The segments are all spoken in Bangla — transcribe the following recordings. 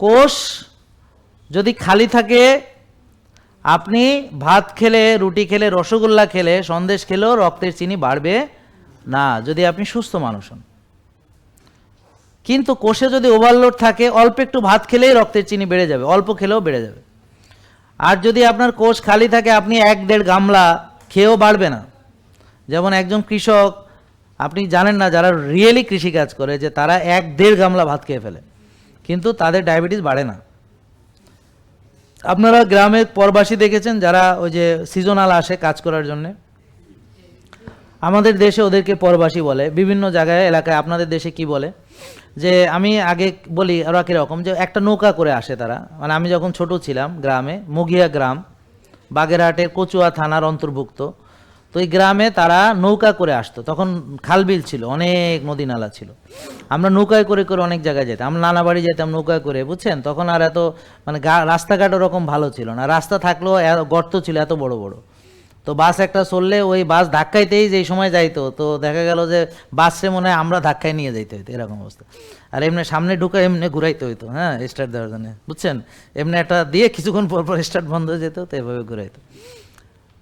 কোষ যদি খালি থাকে, আপনি ভাত খেলে, রুটি খেলে, রসগোল্লা খেলে, সন্দেশ খেলেও রক্তের চিনি বাড়বে না, যদি আপনি সুস্থ মানুষ হন। কিন্তু কোষে যদি ওভারলোড থাকে, অল্প একটু ভাত খেলেই রক্তের চিনি বেড়ে যাবে, অল্প খেলেও বেড়ে যাবে। আর যদি আপনার কোষ খালি থাকে, আপনি এক দেড় গামলা খেয়েও বাড়বে না। যেমন একজন কৃষক, আপনি জানেন না, যারা রিয়েলি কৃষিকাজ করে, যে তারা এক দেড় গামলা ভাত খেয়ে ফেলে। কিন্তু তাদের ডায়াবেটিস বাড়ে না। আপনারা গ্রামের পরবাসী দেখেছেন যারা ওই যে সিজনাল আসে কাজ করার জন্যে। আমাদের দেশে ওদেরকে পরবাসী বলে। বিভিন্ন জায়গায়, এলাকায় আপনাদের দেশে কি বলে? যে আমি আগে বলি, ওরা কীরকম? যে একটা নৌকা করে আসে তারা। মানে আমি যখন ছোট ছিলাম গ্রামে মুগিয়া গ্রাম, বাগেরহাটের কচুয়া থানার অন্তর্ভুক্ত। তো এই গ্রামে তারা নৌকা করে আসতো। তখন খালবিল ছিল, অনেক নদী নালা ছিল। আমরা নৌকায় করে করে অনেক জায়গায় যেতাম। আমরা নানা বাড়ি যেতাম নৌকায় করে, বুঝছেন? তখন আর এত মানে রাস্তাঘাট ওরকম ভালো ছিল না। রাস্তা থাকলেও গর্ত ছিল এত বড় বড়। তো বাস একটা চললে ওই বাস ধাক্কাইতেই যেই সময় যাইতো, তো দেখা গেল যে বাসে মনে হয় আমরা ধাক্কায় নিয়ে যাইতে হইতো, এরকম অবস্থা। আর এমনি সামনে ঢুকে এমনি ঘুরাইতে হইতো হ্যাঁ স্টার্ট দেওয়ার জন্য, বুঝছেন? এমনি একটা দিয়ে কিছুক্ষণ পর পর স্টার্ট বন্ধ হয়ে যেত, তো এভাবে ঘুরাইতো।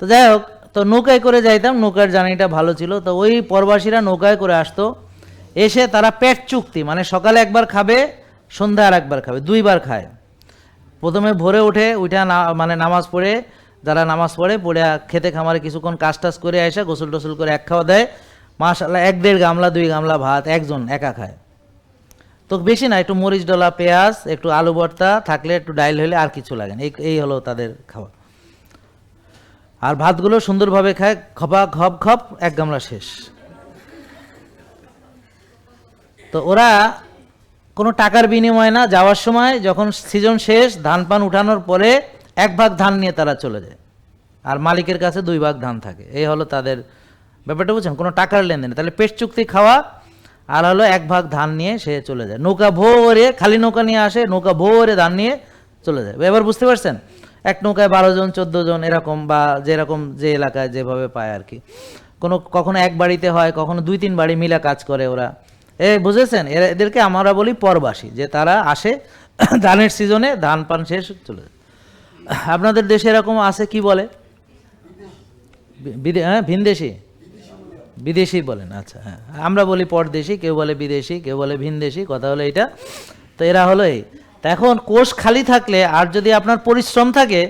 তো যাই হোক তো নৌকায় করে যাইতাম, নৌকার জার্নিটা ভালো ছিল। তো ওই প্রবাসীরা নৌকায় করে আসতো। এসে তারা পেট চুক্তি মানে সকালে একবার খাবে, সন্ধ্যা আর একবার খাবে, দুইবার খায়। প্রথমে ভোরে উঠে উঠে মানে নামাজ পড়ে, যারা নামাজ পড়ে পড়ে খেতে খামারে কিছুক্ষণ কাজ টাজ করে আসে গোসল টোসল করে এক খাওয়া দেয়। মাশাল্লাহ এক দেড় গামলা, দুই গামলা ভাত, একজন একা খায়। তো বেশি না, একটু মরিচ ডলা, পেঁয়াজ, একটু আলু ভর্তা থাকলে একটু ডাইল হলে আর কিছু লাগে না। এই এই হলো তাদের খাওয়া। আর ভাতগুলো সুন্দরভাবে খায়, খপা, খপ খপ, এক গামলা শেষ। তো ওরা কোনো টাকার বিনিময়ে না যাওয়ার সময় যখন সিজন শেষ, ধান পান উঠানোর পরে এক ভাগ ধান নিয়ে তারা চলে যায়। আর মালিকের কাছে দুই ভাগ ধান থাকে। এই হলো তাদের ব্যাপারটা, বুঝছেন? কোনো টাকার লেনদেন। তাহলে পেট চুক্তি খাওয়া আর হলো এক ভাগ ধান নিয়ে সে চলে যায়। নৌকা ভোরে, খালি নৌকা নিয়ে আসে, নৌকা ভোরে ধান নিয়ে চলে যায়। এবার বুঝতে পারছেন? এক নৌকায় বারো জন, চোদ্দ জন এরকম বা যেরকম যে এলাকায় যেভাবে পায় আর কি। কোনো, কখনো এক বাড়িতে হয়, কখনো দুই, তিন বাড়ি মিলে কাজ করে ওরা। এ, বুঝেছেন? এরা, এদেরকে আমরা বলি পরবাসী, যে তারা আসে, ধানের সিজনে ধান পান শেষ, চলে যায়। আপনাদের দেশে এরকম আছে কি বলে? হ্যাঁ ভিনদেশি? বিদেশি বলেন আচ্ছা হ্যাঁ। আমরা বলি পরদেশি, কেউ বলে বিদেশি, কেউ বলে ভিনদেশি, কথা হলো এটা। তো এরা হলো এই। তা এখন কোষ খালি থাকলে আর যদি আপনার পরিশ্রম থাকে,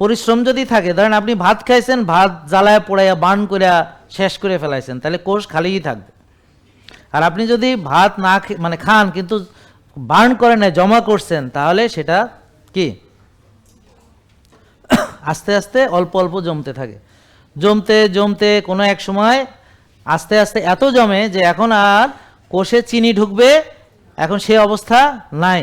পরিশ্রম যদি থাকে, ধরেন আপনি ভাত খাইছেন, ভাত জ্বালায় পোড়াইয়া, বান করে শেষ করে ফেলাইছেন, তাহলে কোষ খালিই থাকবে। আর আপনি যদি ভাত না মানে খান, কিন্তু বার্ন করেন না জমা করছেন, তাহলে সেটা কি? আস্তে আস্তে অল্প অল্প জমতে থাকে। জমতে জমতে কোনো এক সময় আস্তে আস্তে এত জমে যে এখন আর কোষে চিনি ঢুকবে, এখন সে অবস্থা নাই।